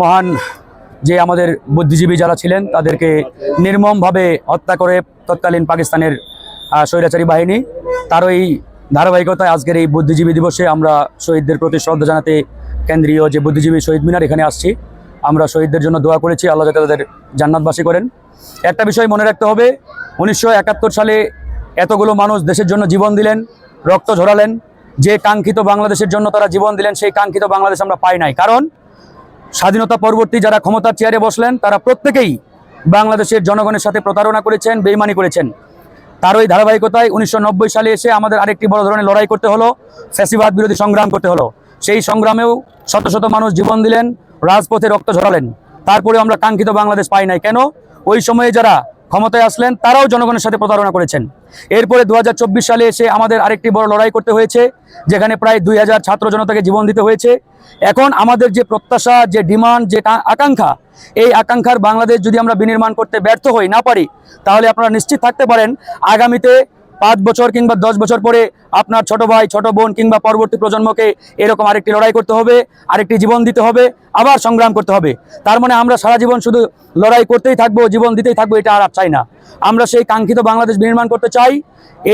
মহান যে আমাদের বুদ্ধিজীবী যারা ছিলেন, তাদেরকে নির্মমভাবে হত্যা করে তৎকালীন পাকিস্তানের স্বৈরাচারী বাহিনী। তারই ধারাবাহিকতায় আজকের এই বুদ্ধিজীবী দিবসে আমরা শহীদদের প্রতি শ্রদ্ধা জানাতে কেন্দ্রীয় যে বুদ্ধিজীবী শহীদ মিনার, এখানে আসছি। আমরা শহীদদের জন্য দোয়া করেছি, আল্লাহ যাতে তাদের জান্নাতবাসী করেন। একটা বিষয় মনে রাখতে হবে, উনিশশো একাত্তর সালে এতগুলো মানুষ দেশের জন্য জীবন দিলেন, রক্ত ঝরালেন। যে কাঙ্ক্ষিত বাংলাদেশের জন্য তারা জীবন দিলেন, সেই কাঙ্ক্ষিত বাংলাদেশ আমরা পাই নাই। কারণ স্বাধীনতা পরবর্তী যারা ক্ষমতার চেয়ারে বসলেন, তারা প্রত্যেকেই বাংলাদেশের জনগণের সাথে প্রতারণা করেছেন, বেইমানি করেছেন। তার ওই ধারাবাহিকতায় উনিশশো নব্বই সালে এসে আমাদের আরেকটি বড় ধরনের লড়াই করতে হলো, ফ্যাসিবাদ বিরোধী সংগ্রাম করতে হলো। সেই সংগ্রামেও শত শত মানুষ জীবন দিলেন, রাজপথে রক্ত ঝরালেন। তারপরে আমরা কাঙ্ক্ষিত বাংলাদেশ পাই নাই। কেন? ওই সময়ে যারা ক্ষমতায় আসলেন, তারাও জনগণের সাথে প্রতারণা করেছেন। এরপরে দু হাজার চব্বিশ সালে এসে আমাদের আরেকটি বড় লড়াই করতে হয়েছে, যেখানে প্রায় দুই হাজার ছাত্র জনতাকে জীবন দিতে হয়েছে। এখন আমাদের যে প্রত্যাশা, যে ডিমান্ড, যে আকাঙ্ক্ষা, এই আকাঙ্ক্ষার বাংলাদেশ যদি আমরা বিনির্মাণ করতে ব্যর্থ হই না পারি, তাহলে আপনারা নিশ্চিত থাকতে পারেন, আগামীতে পাঁচ বছর কিংবা দশ বছর পরে আপনার ছোট ভাই, ছোট বোন কিংবা পরবর্তী প্রজন্মকে এরকম আরেকটি লড়াই করতে হবে, আরেকটি জীবন দিতে হবে, আবার সংগ্রাম করতে হবে। তার মানে আমরা সারা জীবন শুধু লড়াই করতেই থাকব, জীবন দিতেই থাকব, এটা আর চাই না। আমরা সেই কাঙ্ক্ষিত বাংলাদেশ নির্মাণ করতে চাই।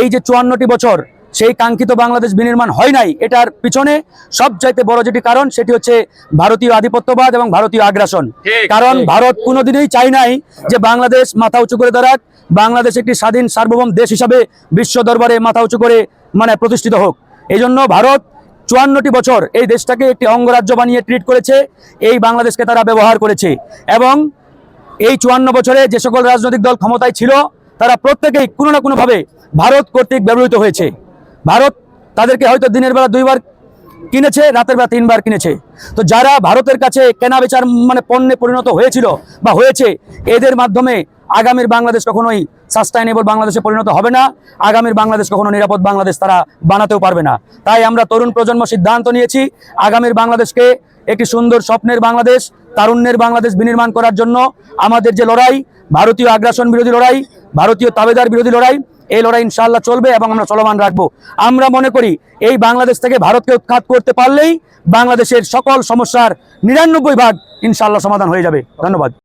এই যে চুয়ান্নটি বছর সেই কাঙ্ক্ষিত বাংলাদেশ বিনির্মাণ হয় নাই এটার পিছনে সবচাইতে বড় যেটি কারণ সেটি হচ্ছে ভারতীয় আধিপত্যবাদ এবং ভারতীয় আগ্রাসন। কারণ ভারত কোনোদিনই চাই নাই যে বাংলাদেশ মাথা উঁচু করে দাঁড়াক বাংলাদেশ একটি স্বাধীন সার্বভৌম দেশ হিসাবে বিশ্ব দরবারে মাথা উঁচু করে মানে প্রতিষ্ঠিত হোক। এই জন্য ভারত চুয়ান্নটি বছর এই দেশটাকে একটি অঙ্গরাজ্য বানিয়ে ট্রিট করেছে এই বাংলাদেশকে তারা ব্যবহার করেছে। এবং এই চুয়ান্ন বছরে যে সকল রাজনৈতিক দল ক্ষমতায় ছিল তারা প্রত্যেকেই কোনো না কোনোভাবে ভারত কর্তৃক ব্যবহৃত হয়েছে। ভারত তাদেরকে হয়তো দিনের বেলা দুইবার কিনেছে, রাতের বেলা তিনবার কিনেছে। তো যারা ভারতের কাছে কেনা বেচার মানে পণ্যে পরিণত হয়েছিল বা হয়েছে, এদের মাধ্যমে আগামীর বাংলাদেশ কখনোই সাস্টাইনেবল বাংলাদেশে পরিণত হবে না। আগামীর বাংলাদেশ কখনো নিরাপদ বাংলাদেশ তারা বানাতেও পারবে না। তাই আমরা তরুণ প্রজন্ম সিদ্ধান্ত নিয়েছি, আগামীর বাংলাদেশকে একটি সুন্দর স্বপ্নের বাংলাদেশ, তারুণ্যের বাংলাদেশ বিনির্মাণ করার জন্য আমাদের যে লড়াই, ভারতীয় আগ্রাসন বিরোধী লড়াই, ভারতীয় তাবেদার বিরোধী লড়াই এই লড়াই ইনশাল্লাহ চলবে এবং আমরা চলমান রাখব। আমরা মনে করি এই বাংলাদেশ থেকে ভারতকে উৎখাত করতে পারলেই বাংলাদেশের সকল সমস্যার নিরানব্বই ভাগ ইনশাল্লাহ সমাধান হয়ে যাবে। ধন্যবাদ।